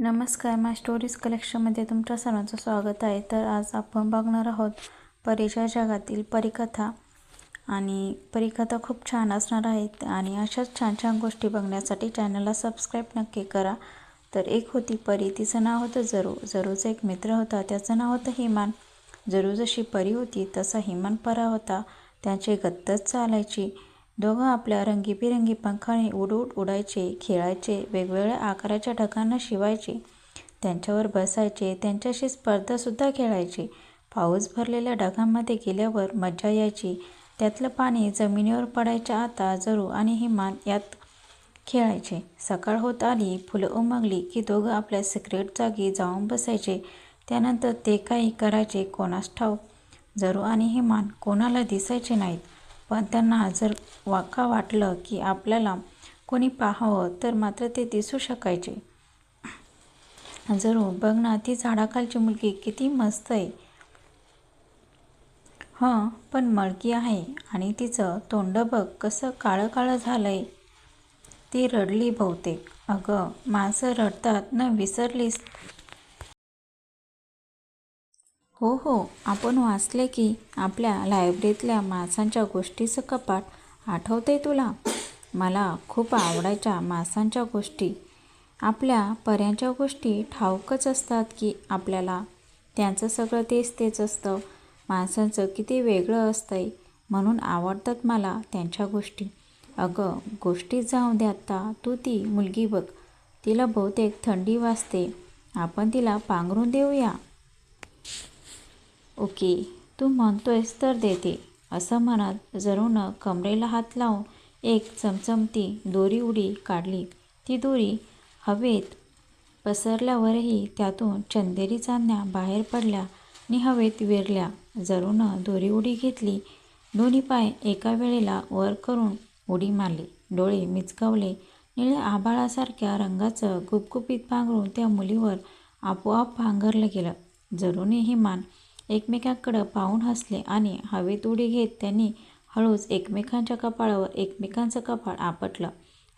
नमस्कार माय स्टोरीज कलेक्शनमध्ये तुमच्या सर्वांचं स्वागत आहे. तर आज आपण बघणार आहोत परीच्या जगातील परीकथा. आणि परीकथा खूप छान असणार आहेत आणि अशाच छान छान गोष्टी बघण्यासाठी चॅनलला सबस्क्राईब नक्की करा. तर एक होती परी तिचं नाव होतं जरू. जरूचा एक मित्र होता त्याचं नाव होतं हिमान. जरू जशी परी होती तसा हिमान परा होता. त्यांची गत्तच चालायची. दोघं आपल्या रंगीबिरंगी पंखाने उड उडायचे खेळायचे वेगवेगळ्या आकाराच्या ढगांना शिवायचे त्यांच्यावर बसायचे त्यांच्याशी स्पर्धासुद्धा खेळायचे. पाऊस भरलेल्या ढगांमध्ये गेल्यावर मज्जा यायची. त्यातलं पाणी जमिनीवर पडायच्या आता जरू आणि हिमान यात खेळायचे. सकाळ होत आली फुलं उमगली की दोघं आपल्या सिक्रेट जागी जाऊन बसायचे. त्यानंतर ते काही करायचे कोणास ठाव जरू आणि हिमान कोणाला दिसायचे नाहीत. पण त्यांना जर वाका वाटलं की आपल्याला कोणी पाहावं तर मात्र ते दिसू शकायचे. जरूर बघ ना ती झाडाखालची मुलगी किती मस्त आहे. हं पण मळकी आहे आणि तिचं तोंड बघ कसं काळं काळं झालंय. ती रडली बहुतेक. अगं माणसं रडतात न विसरलीस? हो हो. आपण वाचले की आपल्या लायब्ररीतल्या मासांच्या गोष्टीचं कपाट आठवते तुला? मला खूप आवडायच्या मासांच्या गोष्टी. आपल्या पर्यांच्या गोष्टी ठाऊकच असतात की आपल्याला त्यांचं सगळं तेच तेच असतं. माणसांचं किती वेगळं असतंय म्हणून आवडतात मला त्यांच्या गोष्टी. अगं गोष्टी जाऊ द्या आत्ता. तू ती मुलगी बघ. तिला बहुतेक थंडी वाजते. आपण तिला पांघरून देऊया. ओके तू म्हणतोयस तर देते. असं म्हणत जरूनं कमरेला हात लावून एक चमचमती दोरी उडी काढली. ती दोरी हवेत पसरल्यावरही त्यातून चंदेरी चांदण्या बाहेर पडल्या आणि हवेत विरल्या. जरूनं दोरी उडी घेतली. दोन्ही पाय एका वेळेला वर करून उडी मारली. डोळे मिचकावले. निळ्या आभाळासारख्या रंगाचं गुपगुपीत पांघरून त्या मुलीवर आपोआप पांघरलं गेलं. जरूनही मान एकमेकांकडं पाहून हसले आणि हवेत उडी घेत त्यांनी हळूच एकमेकांच्या कपाळावर एकमेकांचं कपाळ आपटलं.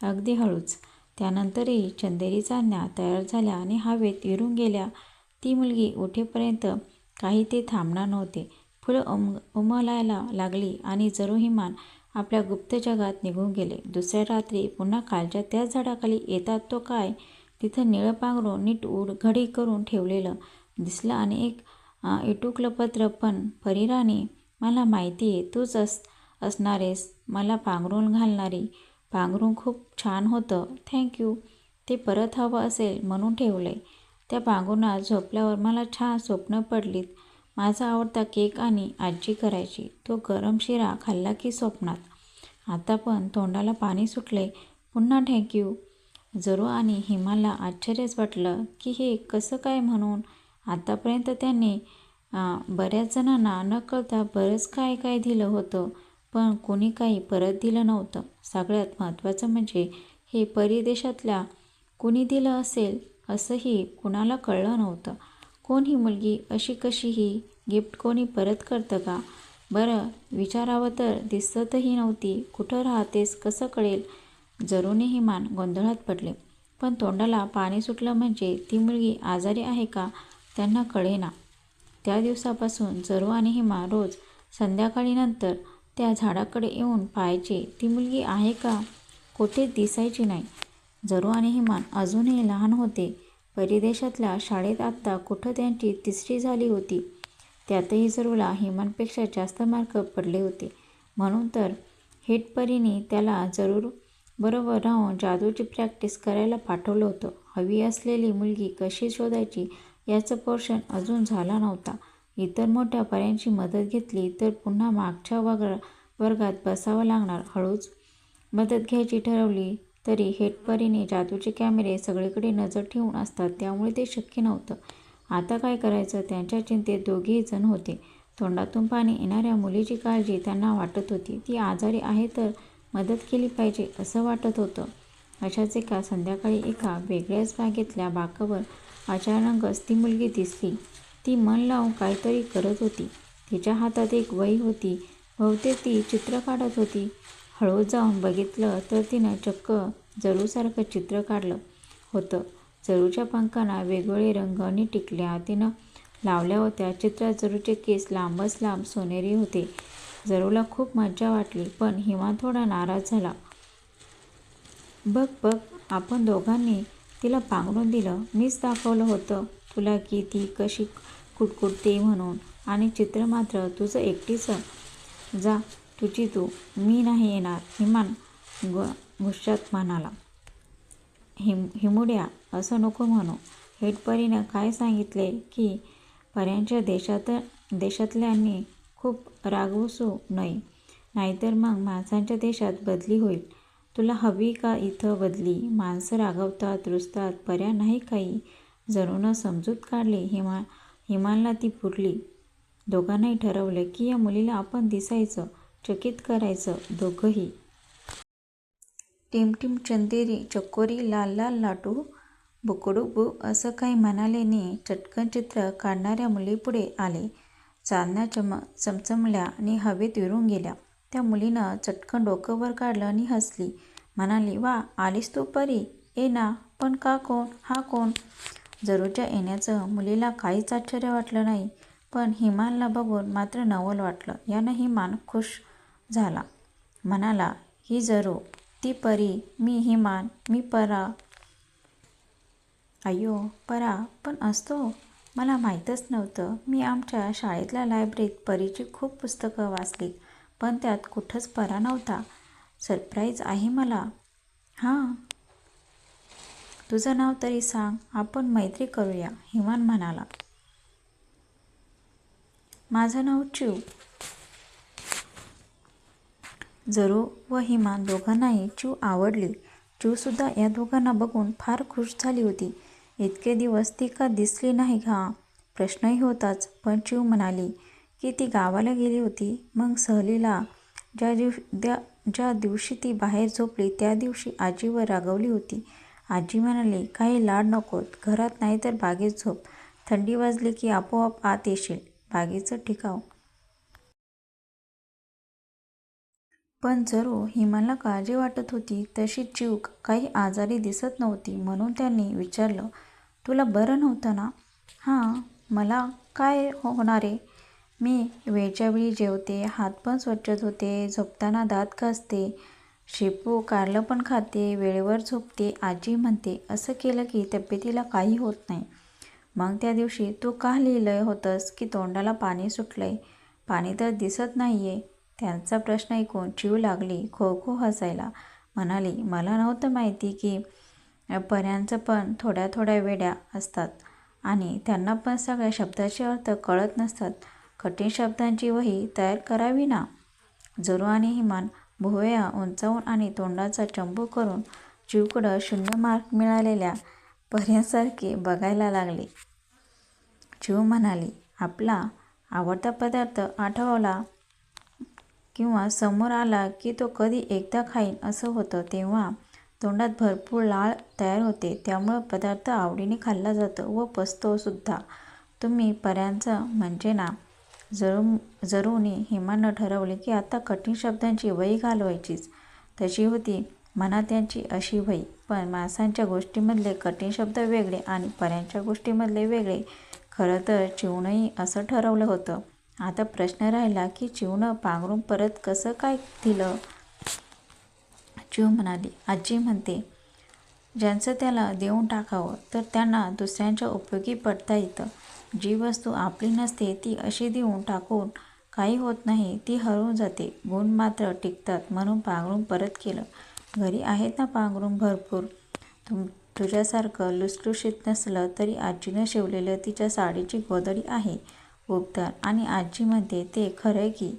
अगदी हळूच. त्यानंतरही चंदेरी चांदण्या तयार झाल्या आणि हवेत विरून गेल्या. ती मुलगी उठेपर्यंत काही ते थांबणार नव्हते. फुलं उम उमलायला लागली आणि जरूहिमान आपल्या गुप्त जगात निघून गेले. दुसऱ्या रात्री पुन्हा खालच्या त्याच झाडाखाली येतात तो काय? तिथं निळं पांघरून नीट उड घडी करून ठेवलेलं दिसलं आणि एक इटुकलं पत्र पण. परीराणी मला माहिती आहे तूच अस असणारेस. मला पांघरून घालणारी. पांघरून खूप छान होतं. थँक्यू ते परत हवं असेल म्हणून ठेवलं त्या पांघरुणात झोपल्यावर मला छान स्वप्न पडलीत. माझा आवडता केक आणि आजी करायची. तो गरम शिरा खाल्ला की स्वप्नात. आता पण तोंडाला पाणी सुटले पुन्हा थँक्यू जरू आणि हिमाला आश्चर्यच वाटलं की हे कसं काय म्हणून आतापर्यंत त्यांनी बऱ्याच जणांना न कळता बरंच काय काय दिलं होतं पण कोणी काही परत दिलं नव्हतं. सगळ्यात महत्त्वाचं म्हणजे हे परिदेशातल्या कुणी दिलं असेल असंही कुणाला कळलं नव्हतं. कोण ही मुलगी? अशी कशी ही गिफ्ट कोणी परत करतं का? बरं विचारावं तर दिसतही नव्हती. कुठं राहतेस? कसं कळेल? जरूनही मान गोंधळात पडले. पण तोंडाला पाणी सुटलं म्हणजे ती मुलगी आजारी आहे का? त्यांना कळेना. त्या दिवसापासून जरू आणि हिमा रोज संध्याकाळी नंतर त्या झाडाकडे येऊन पाहायचे ती मुलगी आहे का? कोठे दिसायची नाही? जरू आणि हिमान अजूनही लहान होते. परिदेशातल्या शाळेत आत्ता कुठं त्यांची तिसरी झाली होती? त्यातही जरूला हिमानपेक्षा जास्त मार्क पडले होते. म्हणून तर हेटपरीने त्याला जरूर बरोबर राहून जादूची प्रॅक्टिस करायला पाठवलं होतं. हवी असलेली मुलगी कशी शोधायची याचं पोर्शन अजून झाला नव्हता. इतर मोठ्या पर्यांची मदत घेतली तर पुन्हा मागच्या वग वर्गात बसावं लागणार. हळूच मदत घ्यायची ठरवली तरी हेटपरीने जादूचे कॅमेरे सगळीकडे नजर ठेवून असतात त्यामुळे ते शक्य नव्हतं. आता काय करायचं? त्यांच्या चिंतेत दोघेही जण होते. तोंडातून पाणी येणाऱ्या मुलीची काळजी त्यांना वाटत होती. ती आजारी आहे तर मदत केली पाहिजे असं वाटत होतं. अशाच एका संध्याकाळी एका वेगळ्याच बागेतल्या बाकावर अचानकच ती मुलगी दिसली. ती मन लावून काहीतरी करत होती. तिच्या हातात एक वही होती. बहुतेक ती चित्र काढत होती. हळू जाऊन बघितलं तर तिनं चक्क जरूसारखं चित्र काढलं होतं. जरूच्या पंखांना वेगवेगळे रंग आणि टिकल्या. तिनं लावल्या होत्या. चित्रात जरूचे केस लांबच लांब सोनेरी होते. जरूला खूप मज्जा वाटली पण हिमा थोडा नाराज झाला. बघ बघ आपण दोघांनी तिला पांघरून दिलं. मीच दाखवलं होतं तुला की ती कशी कुटकुटते म्हणून. आणि चित्र मात्र तुझं एकटीचं. जा तुझी तू. मी नाही येणार हिमान ग गुस्सात म्हणाला. हिम हिमुड्या असं नको म्हणू. हेटपरीनं काय सांगितले की पर्यांच्या देशात देशातल्यांनी खूप रागवसू नये. नाहीतर मग माणसांच्या देशात बदली होईल. तुला हवी का इथं बदली? माणसं रागवतात रुसतात पर्या नाही काही. जरूनं समजूत काढली हिमा हिमानला ती पुरली. दोघांनाही ठरवलं की या मुलीला आपण दिसायचं चकित करायचं दोघंही. टिमटिम चंदेरी चकोरी लाल लाल लाटू बुकडू बू असं काही म्हणाले चटकन चित्र काढणाऱ्या मुलीपुढे आले. चांदण्या चम चमचमल्या आणि हवेत विरून गेल्या. त्या मुलीनं चटकन डोकं वर काढलं आणि हसली. म्हणाली वा आलीस तू परी. ए ना पण का कोण? हा कोण? जरूच्या येण्याचं मुलीला काहीच आश्चर्य वाटलं नाही पण हिमानला बघून मात्र नवल वाटलं. यानं हिमान खुश झाला. म्हणाला ही जरू ती परी. मी हिमान मी परा. अय्यो परा पण असतो. मला माहीतच नव्हतं. मी आमच्या शाळेतल्या लायब्ररीत परीची खूप पुस्तकं वाचलीत. पण त्यात कुठंच परा नव्हता. सरप्राईज आहे मला. हां. तुझं नाव तरी सांग. आपण मैत्री करूया हिमान म्हणाला. माझं नाव चिव जरू व हिमान दोघांनाही चिव आवडली. चिवसुद्धा या दोघांना बघून फार खुश झाली होती. इतके दिवस ती का दिसली नाही? का प्रश्नही होताच पण चिव म्हणाली की ती गावाला गेली होती. मग सहलीला ज्या दिव द्या ज्या दिवशी ती बाहेर झोपली त्या दिवशी आजीवर रागवली होती. आजी म्हणाली काही लाड नकोत घरात नाही तर बागेत झोप. थंडी वाजली की आपोआप आत येशील. बागेचं ठिकाव. पण जरो हिमाला काळजी वाटत होती तशी चिवक काही आजारी दिसत नव्हती म्हणून त्यांनी विचारलं तुला बरं नव्हतं ना? हां मला काय होणार? आहे मी वेळच्या वेळी जेवते हात पण स्वच्छ धुते झोपताना दात घासते शेपू कारलं पण खाते वेळेवर झोपते आजी म्हणते असं केलं की तब्येतीला काही होत नाही. मग त्या दिवशी तू का लिहिलं होतंस की तोंडाला पाणी सुटलंय? पाणी तर दिसत नाही आहे त्यांचा प्रश्न ऐकून जीव लागली खो खो हसायला. म्हणाली मला नव्हतं माहिती की पर्यांचं पण थोड्या थोड्या वेड्या असतात आणि त्यांना पण सगळ्या शब्दाचे अर्थ कळत नसतात. कठीण शब्दांची वही तयार करावी ना? जरू आणि हिमान भुवया उंचावून आणि तोंडाचा चंबू करून चिवकडं शून्य मार्क मिळालेल्या पर्यासारखे बघायला लागले. चिव म्हणाली आपला आवडता पदार्थ आठवला किंवा समोर आला की तो कधी एकदा खाईन असं होतं तेव्हा तोंडात भरपूर लाळ तयार होते. त्यामुळं पदार्थ आवडीने खाल्ला जातो व पचतोसुद्धा तुम्ही पर्यांचं म्हणजे ना जरू जरूने हिमानं ठरवले की आता कठीण शब्दांची वही घालवायचीच. तशी होती. मनात त्यांची अशी वही. पण माणसांच्या गोष्टीमधले कठीण शब्द वेगळे आणि पर्यांच्या गोष्टीमधले वेगळे. खरं तर चिवणंही असं ठरवलं होतं. आता प्रश्न राहिला की चिवनं पांघरून परत कसं काय दिलं? चिव म्हणाली. आजी म्हणते ज्यांचं त्याला देऊन टाकावं तर त्यांना दुसऱ्यांच्या उपयोगी पडता येतं. जी वस्तू आपली नसते ती अशी देऊन टाकून काही होत नाही ती हरवून जाते. गुण मात्र टिकतात म्हणून पांघरून परत केलं. घरी आहेत ना पांघरून भरपूर. तुम तुझ्यासारखं लुसलुशीत नसलं तरी आजीनं शिवलेलं तिच्या साडीची गोदडी आहे. उबदार आणि आजी म्हणते ते खरं की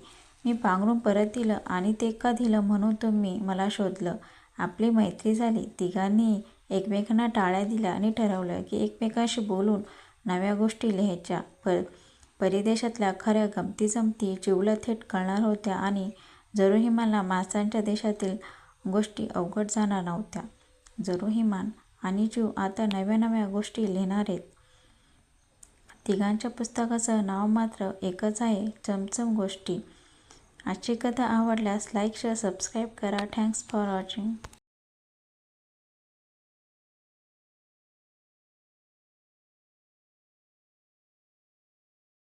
मी पांघरून परत दिलं आणि ते का दिलं म्हणून तुम्ही मला शोधलं. आपली मैत्री झाली. तिघांनी एकमेकांना टाळ्या दिल्या आणि ठरवलं की एकमेकांशी बोलून नव्या गोष्टी लिहायच्या. पर परिदेशातल्या खऱ्या गमती जमती थेट कळणार होत्या आणि जरूहिमानला माणसांच्या देशातील गोष्टी अवघड जाणार नव्हत्या. जरूहिमान आणि जीव आता नव्या नव्या गोष्टी लिहिणार आहेत. तिघांच्या पुस्तकाचं नाव मात्र एकच आहे चमचम गोष्टी. आजची कथा आवडल्यास लाईक शेअर सबस्क्राईब करा. Thanks for watching